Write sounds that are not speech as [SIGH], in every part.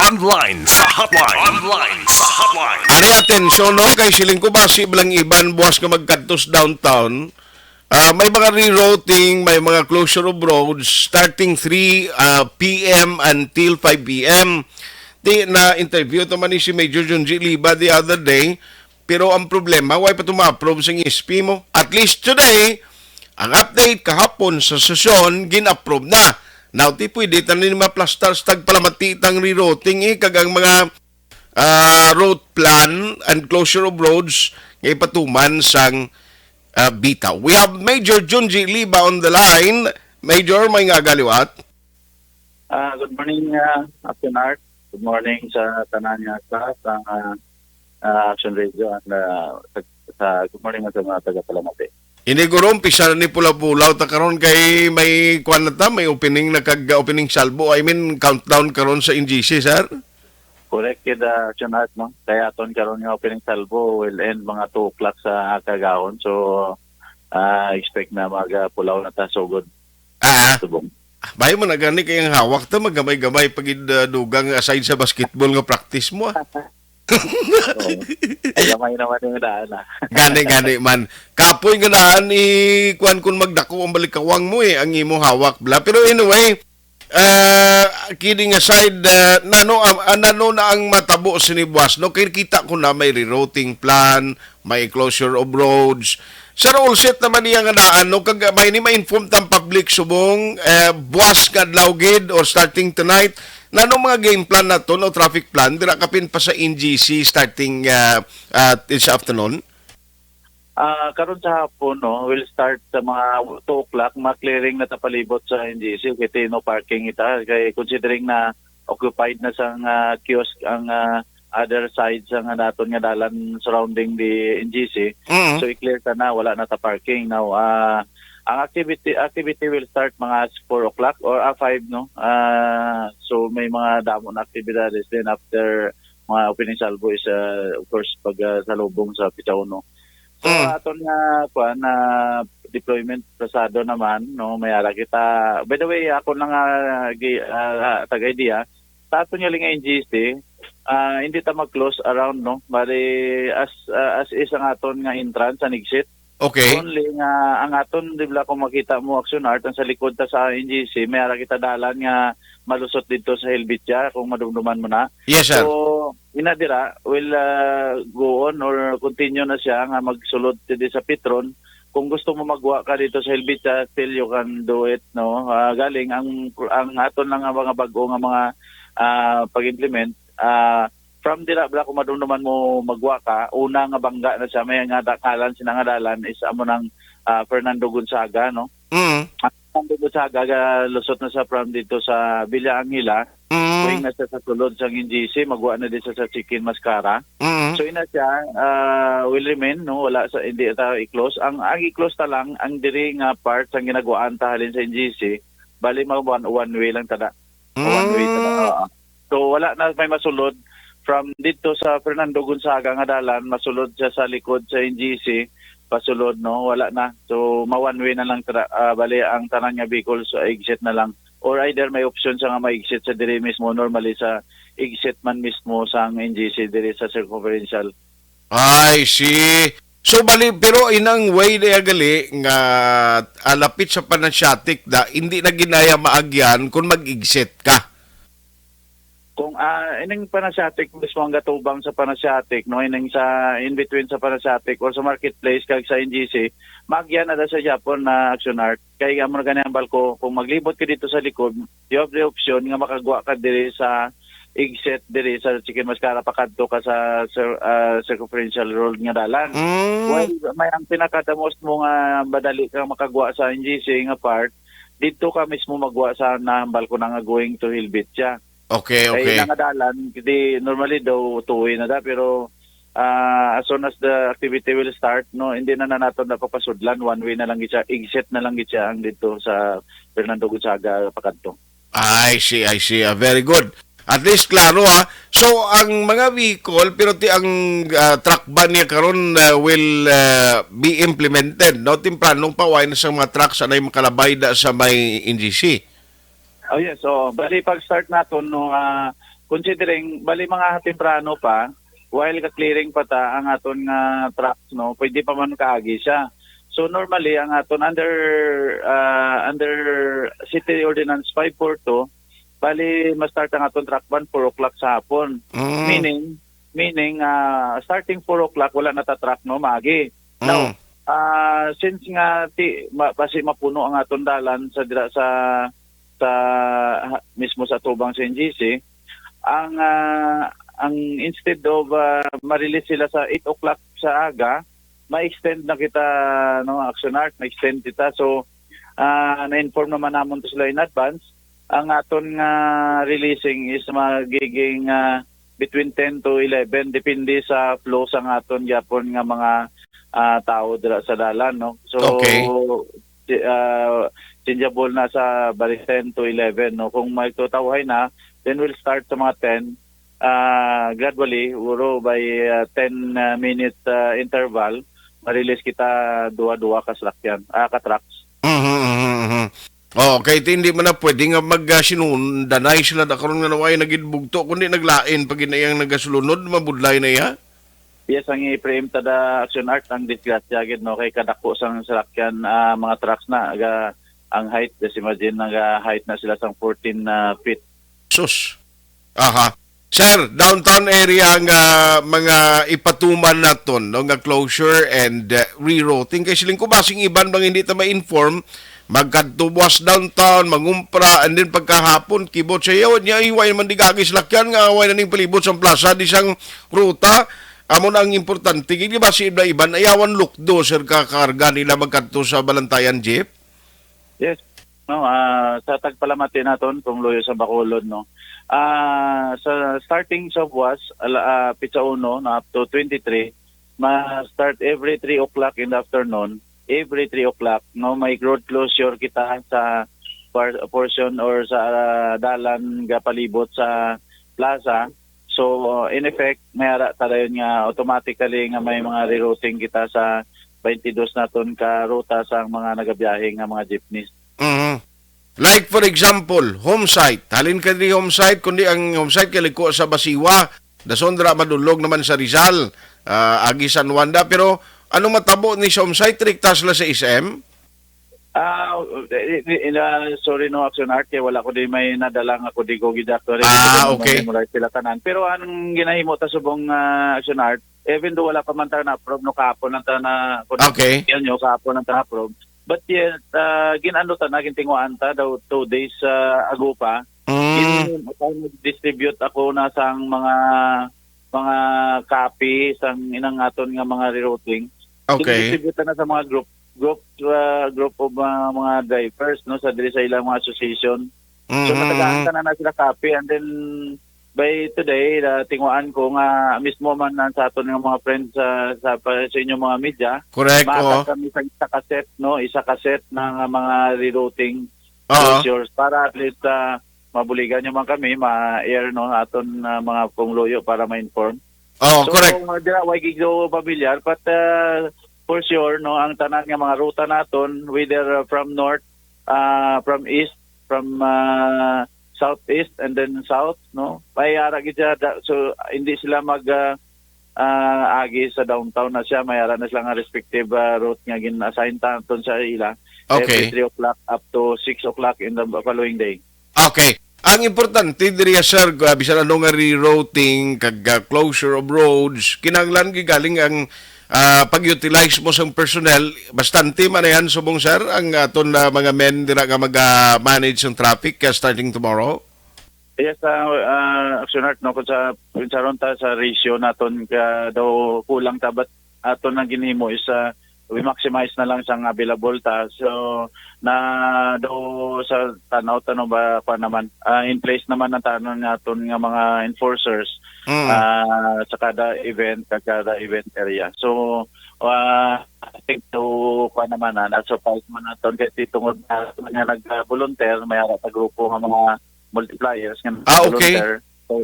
Online sa hotline. Online sa hotline. Ari atensyon no kay siling ko basi bilang iban buwas nga magkantos downtown. Ah, may mga rerouting, may mga closure of roads starting 3 ah, p.m. until 5 p.m. Di na interview to man ni si Major John G. Liba the other day. Pero ang problema, why pa tuma-approve sa SP mo? At least today, ang update kahapon sa sesyon, gin-approve na. Now, ti pwede tanin mga plastar stag palamatitang rerouting eh, kagang mga ah, road plan and closure of roads ngay patuman sang ah, bitaw. We have Major Junji Liba on the line. Major, may nga galiwat. Ah, good morning, uh, Captain Art. Good morning sa tanan niya sa ah, ah, Action Radio and uh, sa, sa- good morning sa mga taga Palamate. Inigurom, pisa ni pula-pulaw ta karon kay may kwan na ta, may opening na kag opening salvo. I mean, countdown karon sa NGC, sir. Correct kid uh, Art no. Kaya aton karon nga opening salvo will end mga 2 o'clock sa kagahon. So ah expect na magpulaw na ta so good Ah, subong. bahay mo na gani kay ang hawak ta magamay-gamay pagid uh, dugang aside sa basketball nga practice mo. ah. [LAUGHS] Ay gamay naman yung daan ah. Gani gani man. Kapoy nga naan ni kuan kun magdako ang balikawang mo eh ang imo hawak bla. Pero anyway, uh, kidding aside, uh, nano uh, nano na ang matabo sa ni Buwas, no? Kaya kita ko na may rerouting plan, may closure of roads. Sir, all set naman niya nga naan, no? Kag may ni ma-inform tang public subong, uh, Buwas nga gid or starting tonight, Nano mga game plan na to, no traffic plan, dira kapin pa sa NGC starting uh, uh, this afternoon? Ah, karon sa hapon no, will start sa mga 2 o'clock, ma-clearing na tapalibot sa NGC kay no parking ita kay considering na occupied na sa nga kiosk ang ah, other side sa nga naton nga dalan surrounding the NGC. Mm. So i-clear ta na wala na ta parking now. ah ang activity activity will start mga 4 o'clock or ah, 5 no. Ah so may mga damo na activities then after mga opening salvo is ah, of course pag ah, salubong sa Pitaw no. So Mm. aton nga kuan na deployment pasado naman no mayara kita. By the way ako lang nga gi- ah, tag-idea sa aton nga linga NGC ah, hindi ta mag-close around no bali as ah, as is ang aton nga entrance ang exit Okay. only nga ang aton di ba kung makita mo action art sa likod ta sa NGC mayara kita dalan nga malusot dito sa Helvetia kung madumduman mo na Yes, sir. So, inadira will uh, go on or continue na siya nga magsulod dito sa Petron. Kung gusto mo magwa ka dito sa Helvetia, still you can do it, no? Ah, galing ang ang aton lang nga mga bago nga mga ah, pag-implement ah, from dira bla kung madumduman mo magwa ka, una nga bangga na siya may nga dakalan sinangadalan is amo ng ah, Fernando Gonzaga, no? Mm. Fernando Gonzaga ga lusot na sa from dito sa Villa Angela. Mm. na siya sa sulod sa NGC, magwa na din siya sa chicken mascara. Mm. So ina siya ah, will remain no wala sa hindi ta i-close. Ang ang i-close ta lang ang diri nga part ang ginagawaan ta halin sa NGC, bali mag one, one way lang tada. One way tada. Oo. So wala na may masulod from dito sa Fernando Gonzaga nga dalan, masulod siya sa likod sa NGC pasulod no wala na so ma one way na lang tada, ah, bali ang tanan nga vehicles sa exit na lang or either may option sa nga ma-exit sa diri mismo normally sa exit man mismo sa ang NGC diri sa circumferential. I see. So bali pero inang way na gali nga alapit sa panasyatik da hindi na ginaya maagyan kung mag-exit ka. Kung ah ining Panasiatic mismo ang gatubang sa Panasiatic no ining sa in between sa Panasiatic or sa marketplace kag sa NGC magyan na da sa Japon na action art kay amo na ganyan balko kung maglibot ka dito sa likod you have the option nga makagwa ka diri sa exit diri sa Chicken Mascara pakadto ka sa ah, circumferential road nga dalan. Mm. Well, may ang pinakadamos mo nga madali kang makagwa sa NGC nga part, dito ka mismo magwa sa nahambal ko na nga going to Hilbitya. Okay, Okay. okay. Kaya nangadalan, di normally daw tuwi na da, pero ah, as soon as the activity will start, no, hindi na na nato na papasudlan, one way na lang gitsa, exit na lang gitsa ang dito sa Fernando Gonzaga pakadto. I see, I see. Ah, very good. At least klaro ha. So ang mga vehicle pero ti ang ah, truck ban niya karon ah, will ah, be implemented. No timplanong paway na sa mga trucks anay makalabay da sa may NGC. Oh yes, so bali pag start naton no ah, considering bali mga temprano pa while ka clearing pa ta ang aton nga trucks no pwede pa man kaagi siya so normally ang aton under ah, under city ordinance 542 bali ma-start ang aton truck ban 4 o'clock sa hapon Mm. meaning meaning ah, starting 4 o'clock wala na ta truck no magi now Mm. Ah, since nga ti ma, basi mapuno ang aton dalan sa dira sa sa mismo sa tubang sa NGC ang ah, ang instead of ah, ma-release sila sa 8 o'clock sa aga ma-extend na kita no action art ma-extend kita. So ah, na-inform naman namon to sila in advance. Ang aton nga releasing is magiging ah, between 10 to 11 depende sa flow sa aton gyapon nga mga ah, tao dira sa dalan no? So Okay. ah, changeable na sa bali 10 to 11 no kung may tutawhay na then we'll start sa mga 10 ah, gradually uro by ah, 10 ah, minute ah, interval ma-release kita duwa-duwa ka sakyan ah, ka trucks Mhm, mhm, mhm. Oh, kahit hindi man na pwede nga magsinundanay sila da karon nga naway nagidbugto kundi naglain pag inayang nagasulunod mabudlay na iya. Yes, ang i-frame tada action art ang disgrasya no kay kadako sang salakyan ah, mga trucks na aga ang height just imagine naga height na sila sang 14 na feet. Sus. Aha. Sir, downtown area nga mga ipatuman naton no nga closure and uh, rerouting kay siling ko basing iban bang hindi ta ma-inform magkadtubuas downtown mangumpra and then pagkahapon kibot sa yaw niya iway man digagi lakyan nga away na ning palibot sa plaza di sang ruta amo na ang importante kay ba si iba iban ayawan lukdo sir kakarga nila magkadto sa balantayan jeep Yes. No, ah sa tagpalamati naton kung loyo sa Bacolod no. Ah sa starting sa buwas ala, ah, pizza uno na up to 23 ma-start every 3 o'clock in the afternoon every 3 o'clock no may road closure kita sa portion or sa ah, dalan ga palibot sa plaza so in effect may ara tadayon nga automatically nga may mga rerouting kita sa 22 naton ka ruta sa mga nagabiyahe nga mga jeepneys Mhm. Like for example, home site. Halin ka di home site, kundi ang home site kay liko sa Basiwa. Dasondra madulog naman sa Rizal, ah, Agi San Wanda. Pero ano matabo ni sa home site? Triktas la sa SM? Ah, eh, eh, eh, sorry no action art kay wala ko di may nadalang ako di go gidaktor. Ah, okay. sila tanan. Pero anong ginahimo ta subong ah, action art even though wala pa man ta na approve no kahapon lang ta na Okay. yan yo kahapon lang ta na approve. But yet, uh, ginano ta na gintinguan ta daw two days ah, ago pa. Mm. In distribute ako na sang mga mga copy sang inang aton nga mga rerouting. Okay. Distribute na sa mga group group uh, group of uh, mga drivers no sa diri sa ilang mga association. So matagaan Mhm. ka na na sila copy and then by today uh, tinguan ko nga mismo man na sa aton nga mga friends sa sa, sa inyong mga media Correct, oh. Kami sa isa kaset, no? Isa kaset ng uh, mga rerouting Oo. closures para at least uh, mabuligan nyo man kami, ma-air no, aton uh, mga pungloyo para ma-inform. Oh, so, correct. uh, dira, why gigdo pamilyar, but uh, for sure, no, ang tanan nga mga ruta naton, whether uh, from north, uh, from east, from uh, southeast, and then south, no, mayara gid siya, so hindi sila mag uh, ah, agi sa downtown na siya, mayara na sila nga respective uh, route nga gin-assign tanton sa ila. Okay. Every 3 o'clock up to 6 o'clock in the following day. Okay. Ang importante diri sir, uh, bisan ano nga rerouting kag uh, closure of roads, kinanglan gigaling ang uh, pag-utilize mo sa personnel, bastante man yan subong sir ang aton na mga men dira nga mag-manage ng traffic uh, starting tomorrow. Yes, uh, uh, action no kung sa kung sa ron ta sa ratio naton ka daw kulang ta but aton ang ginhimo is uh, we maximize na lang sang available ta so na daw sa tanaw tanaw ba pa naman uh, in place naman na tanon naton nga mga enforcers Mm. ah, sa kada event sa kada event area so uh, I think to pa naman na na-surprise man naton kay tungod na nga nag-volunteer may ara ta grupo nga mga multipliers nga Ah, okay. volunteer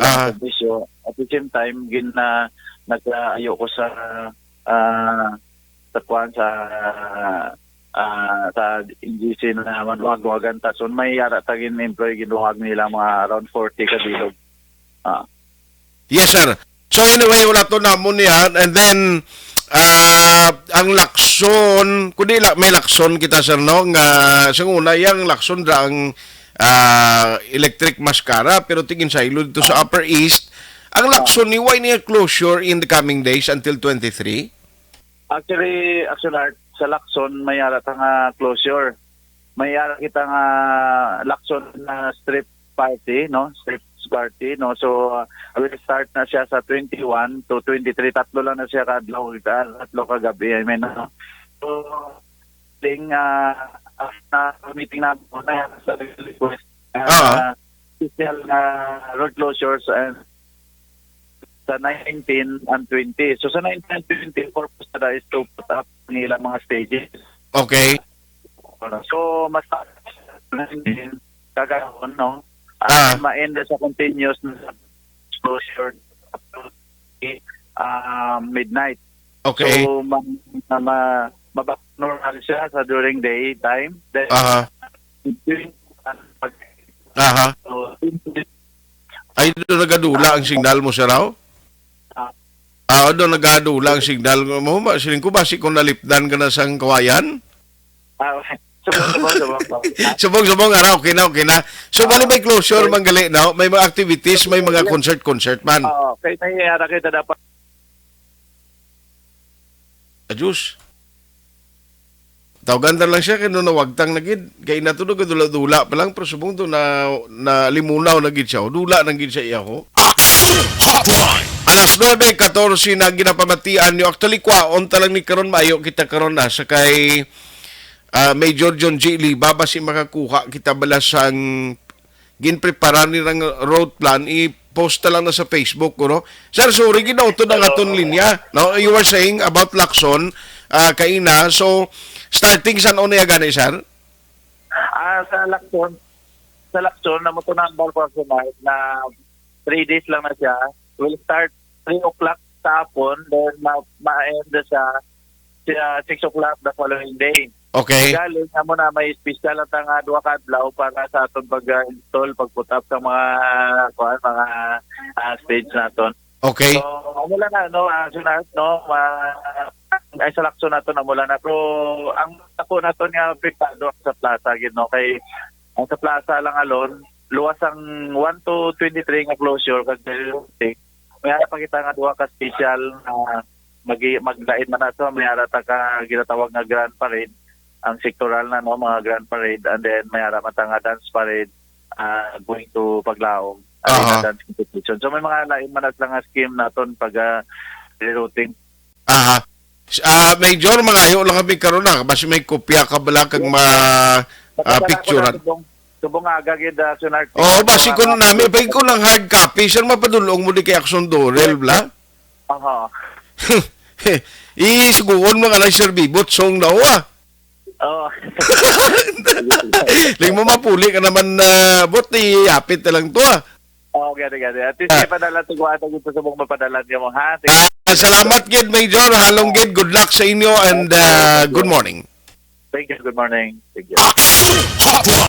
Ah. serbisyo. At the same time, gin na nag-ayo ko sa ah, sa kwan sa ah, sa NGC na manuwag-wagan ta. So may yara tagin employee ginuwag nila mga around 40 ka bilog. Ah. Yes, sir. So anyway, wala to namon yan. And then, ah ang lakson, kundi la, may lakson kita, sir, no? Nga, sa una, yung lakson ra ang ah, electric mascara, pero tingin sa ilo dito sa Upper East. Ang lakson ni, why niya closure in the coming days until 23? Actually, actually, sa Lacson, may ara ta nga closure. May ara kita nga Lacson na strip party, no? Strip party, no? So, uh, will start na siya sa 21 to 23. Tatlo lang na siya kadlaw, ka- tatlo kagabi. I mean, no? So, ting uh, na meeting na na yan sa request. Uh, Ah. Special na road closures and sa 19 and 20. So sa 19 and 20, purpose na is to put up ng ilang mga stages. Okay. So mas 19 kagahon, no? Ah. Ma-end sa continuous na closure up to uh, midnight. Okay. So ma, ma, ma, mabak normal siya sa during day time. Then Aha. during pag Aha. so, Ay, nagadula ang signal mo, sir, raw? Ah. Ah, doon nagadula ang signal mo. Ba, siling ko ba, si kung nalipdan ka na sa kawayan? ah, subong, subong, subong. Subong, subong, ara, okay na, okay na. So, bali may closure, manggali na. May mga activities, may mga concert-concert man. Oo, kaya nangyayara kita dapat Adjus. Tawagan lang siya kaya nung nawagtang na gid. Kaya natulog dula-dula pa lang pero subong to na, na limunaw na gid siya. Dula na gid siya iya ho. Hotline. Alas 9.14 na ginapamatian niyo. Actually, kwaon talang ni karon maayo kita karon na sa kay ah, Major John G. Lee. Babasi makakuha kita balasang ginprepara ni ng road plan i-post na lang na sa Facebook ko no. Sir, sorry ginauto na nga ton linya. No, you were saying about Lacson ah, kaina. So, starting sa ano niya gani, sir? Ah, sa Lacson, sa Lacson, na mo to number for tonight na 3 days lang na siya. Will start 3 o'clock sa hapon, then ma- ma-end sa sa 6 o'clock the following day. Okay. Galing na mo na may special at ang adwa kadlaw para sa aton pag-install, pag-put up sa mga kuan, mga ah, stage naton. Okay. So, amo lang na, no, uh, sunat, no, ma, ay sa lakso na to na mula na. Pero, ang ako na to nga apektado sa plaza, gid no, kay, ang sa plaza lang alon, luwas ang 1 to 23 nga closure, kasi, may ara pa kita nga duha ka special, na mag maglain man na to, may ara ta ka ginatawag nga grand parade, ang sectoral na, no, mga grand parade, and then may ara man ta nga dance parade, ah, going to Paglaong. Uh dance competition. So may mga lain man lang nga scheme naton pag uh, rerouting. Aha. Ah, Major, mangayo lang kami karon na. Basi may kopya ka bala kag ma ah, picturean. Subong, subong aga gid uh, sunar. Oo, basi ko na namin. Pag ko ng hard copy, sir, mapadulong mo di kay Action Dorel, bla? Aha. [LAUGHS] Isuguon mo ka lang, sir, bibot, song daw, ah. Oh. [LAUGHS] Ling mo mapuli ka naman na, bot, yapit na lang to, ah. oh, gani gani. At least Ah. uh, padala to guwa to gusto subong mapadalan niyo mo ha. Ah, salamat, Gid, Major. Halong, Gid. Good luck sa inyo and ah, good morning. Thank you. Good morning. Thank you.